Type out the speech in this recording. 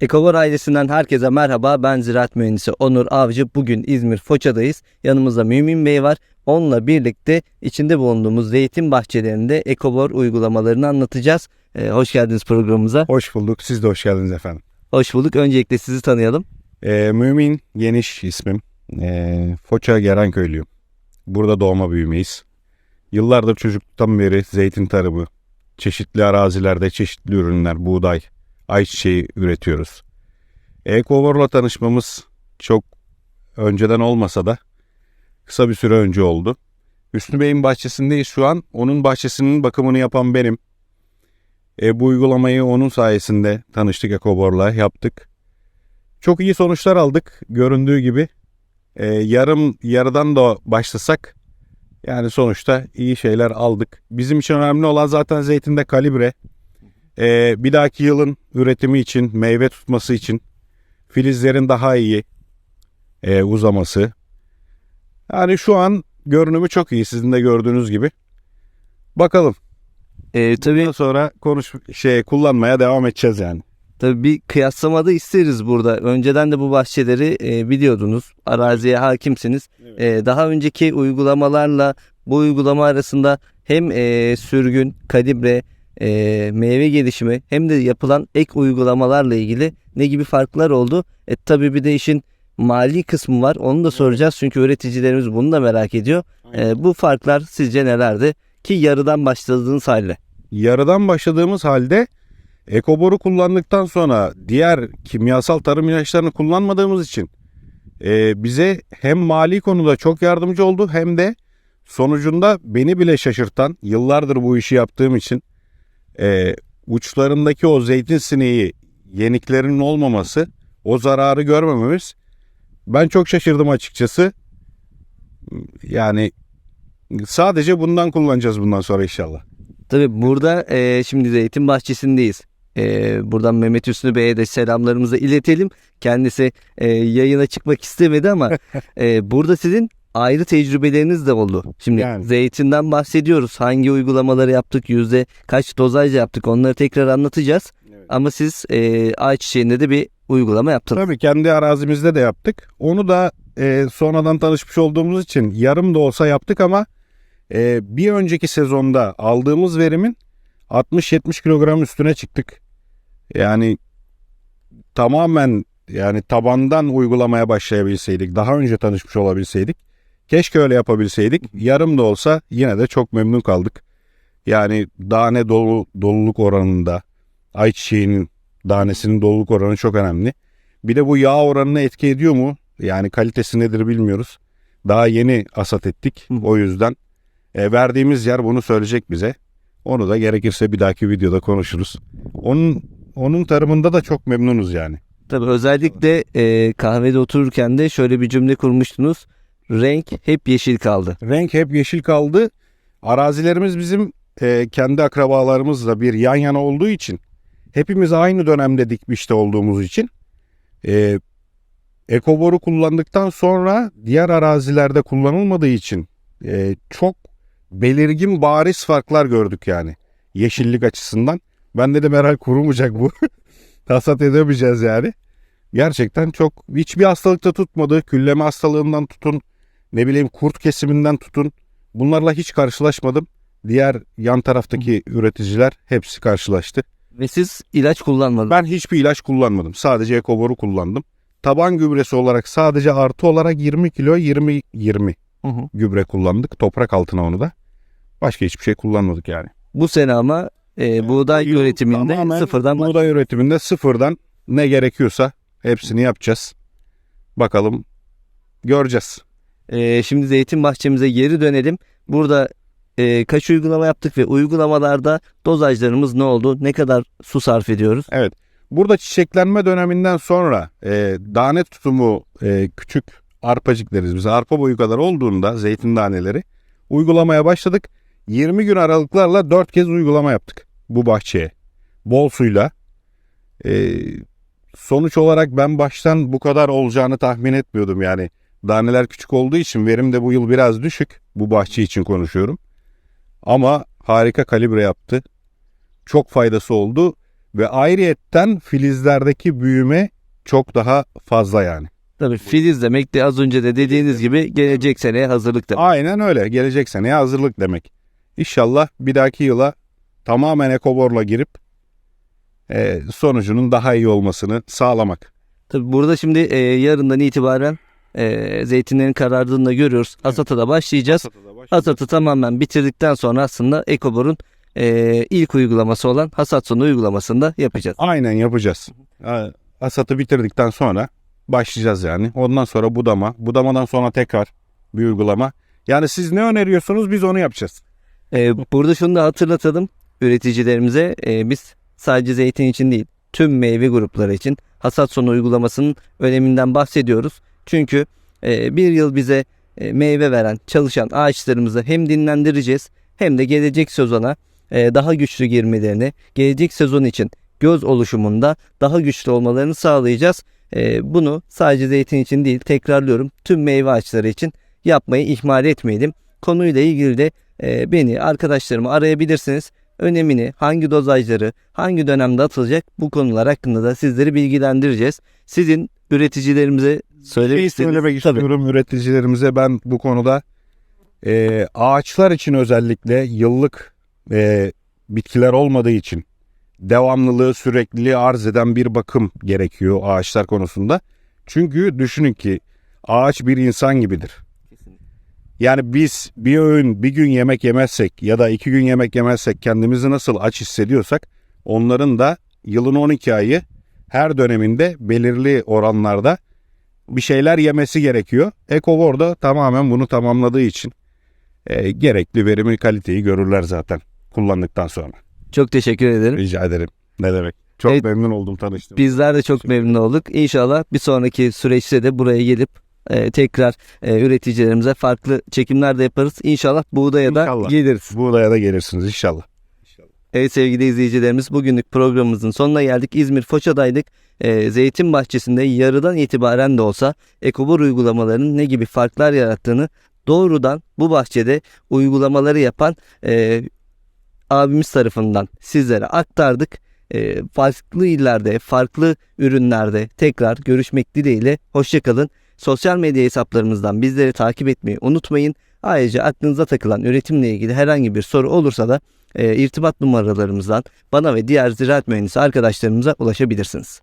Ekovar ailesinden herkese merhaba. Ben ziraat mühendisi Onur Avcı. Bugün İzmir Foça'dayız. Yanımızda Mümin Bey var. Onunla birlikte içinde bulunduğumuz zeytin bahçelerinde Ekobor uygulamalarını anlatacağız. Ee, hoş geldiniz programımıza. Hoş bulduk. Siz de hoş geldiniz efendim. Hoş bulduk. Öncelikle sizi tanıyalım. Ee, Mümin Geniş ismim. Ee, Foça Gerenköylüyüm. Burada doğma büyümeyiz. Yıllardır çocukluktan beri zeytin tarımı, çeşitli arazilerde çeşitli ürünler, buğday, ayçiçeği üretiyoruz. Ekovor'la tanışmamız çok önceden olmasa da kısa bir süre önce oldu. Hüsnü Bey'in bahçesindeyiz şu an. Onun bahçesinin bakımını yapan benim. E, bu uygulamayı onun sayesinde tanıştık Ekobor'la yaptık. Çok iyi sonuçlar aldık göründüğü gibi. E, yarım yarıdan da başlasak yani sonuçta iyi şeyler aldık. Bizim için önemli olan zaten zeytinde kalibre. E, bir dahaki yılın üretimi için, meyve tutması için filizlerin daha iyi e, uzaması. Yani şu an görünümü çok iyi sizin de gördüğünüz gibi. Bakalım. Ee, tabii, Bundan sonra konuş şey kullanmaya devam edeceğiz yani. tabii bir kıyaslamada isteriz burada. Önceden de bu bahçeleri e, biliyordunuz. Araziye hakimsiniz. Ee, daha önceki uygulamalarla bu uygulama arasında hem e, sürgün, kalibre, e, meyve gelişimi hem de yapılan ek uygulamalarla ilgili ne gibi farklar oldu? E, tabii bir de işin mali kısmı var. Onu da soracağız çünkü üreticilerimiz bunu da merak ediyor. E, bu farklar sizce nelerdi? Ki yarıdan başladığınız halde. Yarıdan başladığımız halde ekoboru kullandıktan sonra diğer kimyasal tarım ilaçlarını kullanmadığımız için e, bize hem mali konuda çok yardımcı oldu hem de sonucunda beni bile şaşırtan yıllardır bu işi yaptığım için e, uçlarındaki o zeytin sineği yeniklerinin olmaması o zararı görmememiz ben çok şaşırdım açıkçası. Yani sadece bundan kullanacağız bundan sonra inşallah. Tabii burada e, şimdi zeytin bahçesindeyiz. E, buradan Mehmet Hüsnü Bey'e de selamlarımızı iletelim. Kendisi e, yayına çıkmak istemedi ama e, burada sizin ayrı tecrübeleriniz de oldu. Şimdi Yani. zeytinden bahsediyoruz. Hangi uygulamaları yaptık, yüzde kaç dozajla yaptık onları tekrar anlatacağız. Ama siz e, ayçiçeğinde de bir uygulama yaptınız. Tabii kendi arazimizde de yaptık. Onu da e, sonradan tanışmış olduğumuz için yarım da olsa yaptık ama e, bir önceki sezonda aldığımız verimin 60-70 kilogram üstüne çıktık. Yani tamamen yani tabandan uygulamaya başlayabilseydik, daha önce tanışmış olabilseydik, keşke öyle yapabilseydik. Yarım da olsa yine de çok memnun kaldık. Yani tane dolu, doluluk oranında, ayçiçeğinin tanesinin doluluk oranı çok önemli. Bir de bu yağ oranına etki ediyor mu? Yani kalitesi nedir bilmiyoruz. Daha yeni asat ettik. Hı. O yüzden e, verdiğimiz yer bunu söyleyecek bize. Onu da gerekirse bir dahaki videoda konuşuruz. Onun onun tarımında da çok memnunuz yani. Tabii özellikle e, kahvede otururken de şöyle bir cümle kurmuştunuz. Renk hep yeşil kaldı. Renk hep yeşil kaldı. Arazilerimiz bizim e, kendi akrabalarımızla bir yan yana olduğu için hepimiz aynı dönemde dikmişte olduğumuz için e, ekoboru kullandıktan sonra diğer arazilerde kullanılmadığı için e, çok belirgin bariz farklar gördük yani yeşillik açısından. Ben dedim herhal kurumayacak bu. Hasat edemeyeceğiz yani. Gerçekten çok hiçbir hastalıkta tutmadı. Külleme hastalığından tutun ne bileyim kurt kesiminden tutun. Bunlarla hiç karşılaşmadım. Diğer yan taraftaki üreticiler hepsi karşılaştı. Ve siz ilaç kullanmadınız. Ben hiçbir ilaç kullanmadım. Sadece ekoboru kullandım. Taban gübresi olarak sadece artı olarak 20 kilo 20 20 Hı hı. gübre kullandık. Toprak altına onu da. Başka hiçbir şey kullanmadık yani. Bu sene ama e, buğday Bu yıl üretiminde tamamen sıfırdan baş- buğday üretiminde sıfırdan ne gerekiyorsa hepsini yapacağız. Bakalım göreceğiz. E, şimdi zeytin bahçemize geri dönelim. Burada e, kaç uygulama yaptık ve uygulamalarda dozajlarımız ne oldu? Ne kadar su sarf ediyoruz? Evet. Burada çiçeklenme döneminden sonra e, tane tutumu e, küçük arpacık deriz biz. Arpa boyu kadar olduğunda zeytin taneleri uygulamaya başladık. 20 gün aralıklarla 4 kez uygulama yaptık bu bahçeye. Bol suyla. E, sonuç olarak ben baştan bu kadar olacağını tahmin etmiyordum yani. Daneler küçük olduğu için verim de bu yıl biraz düşük. Bu bahçe için konuşuyorum. Ama harika kalibre yaptı. Çok faydası oldu. Ve ayrıyetten filizlerdeki büyüme çok daha fazla yani. Tabii filiz demek de az önce de dediğiniz gibi gelecek seneye hazırlık demek. Aynen öyle. Gelecek seneye hazırlık demek. İnşallah bir dahaki yıla tamamen ekoborla girip e, sonucunun daha iyi olmasını sağlamak. Tabii burada şimdi e, yarından itibaren e, zeytinlerin karardığını da görüyoruz. Hasata da başlayacağız. Hasatı tamamen bitirdikten sonra aslında Ekobor'un e, ilk uygulaması olan hasat sonu uygulamasını da yapacağız. Aynen yapacağız. Ha, Hasatı bitirdikten sonra başlayacağız yani. Ondan sonra budama. Budamadan sonra tekrar bir uygulama. Yani siz ne öneriyorsunuz biz onu yapacağız. E, burada şunu da hatırlatalım üreticilerimize e, biz sadece zeytin için değil tüm meyve grupları için hasat sonu uygulamasının öneminden bahsediyoruz. Çünkü e, bir yıl bize e, meyve veren çalışan ağaçlarımızı hem dinlendireceğiz hem de gelecek sezona e, daha güçlü girmelerini, gelecek sezon için göz oluşumunda daha güçlü olmalarını sağlayacağız. E, bunu sadece zeytin için değil tekrarlıyorum tüm meyve ağaçları için yapmayı ihmal etmeyelim. Konuyla ilgili de e, beni arkadaşlarımı arayabilirsiniz. Önemini, hangi dozajları, hangi dönemde atılacak bu konular hakkında da sizleri bilgilendireceğiz. Sizin üreticilerimize söylemek Şey söylemek Tabii. istiyorum üreticilerimize ben bu konuda e, ağaçlar için özellikle yıllık e, bitkiler olmadığı için devamlılığı sürekliliği arz eden bir bakım gerekiyor ağaçlar konusunda. Çünkü düşünün ki ağaç bir insan gibidir. Yani biz bir öğün bir gün yemek yemezsek ya da iki gün yemek yemezsek kendimizi nasıl aç hissediyorsak onların da yılın 12 ayı her döneminde belirli oranlarda bir şeyler yemesi gerekiyor. Ekovor da tamamen bunu tamamladığı için e, gerekli verimi kaliteyi görürler zaten kullandıktan sonra. Çok teşekkür ederim. Rica ederim. Ne demek. Çok Evet. memnun oldum tanıştığım. Bizler de çok memnun olduk. İnşallah bir sonraki süreçte de buraya gelip e, tekrar e, üreticilerimize farklı çekimler de yaparız. İnşallah buğdaya da İnşallah. geliriz. Buğdaya da gelirsiniz inşallah. Evet sevgili izleyicilerimiz bugünlük programımızın sonuna geldik. İzmir Foça'daydık. Ee, zeytin bahçesinde yarıdan itibaren de olsa ekobor uygulamalarının ne gibi farklar yarattığını doğrudan bu bahçede uygulamaları yapan e, abimiz tarafından sizlere aktardık. E, farklı illerde, farklı ürünlerde tekrar görüşmek dileğiyle. Hoşçakalın. Sosyal medya hesaplarımızdan bizleri takip etmeyi unutmayın. Ayrıca aklınıza takılan üretimle ilgili herhangi bir soru olursa da e, irtibat numaralarımızdan bana ve diğer ziraat mühendisi arkadaşlarımıza ulaşabilirsiniz.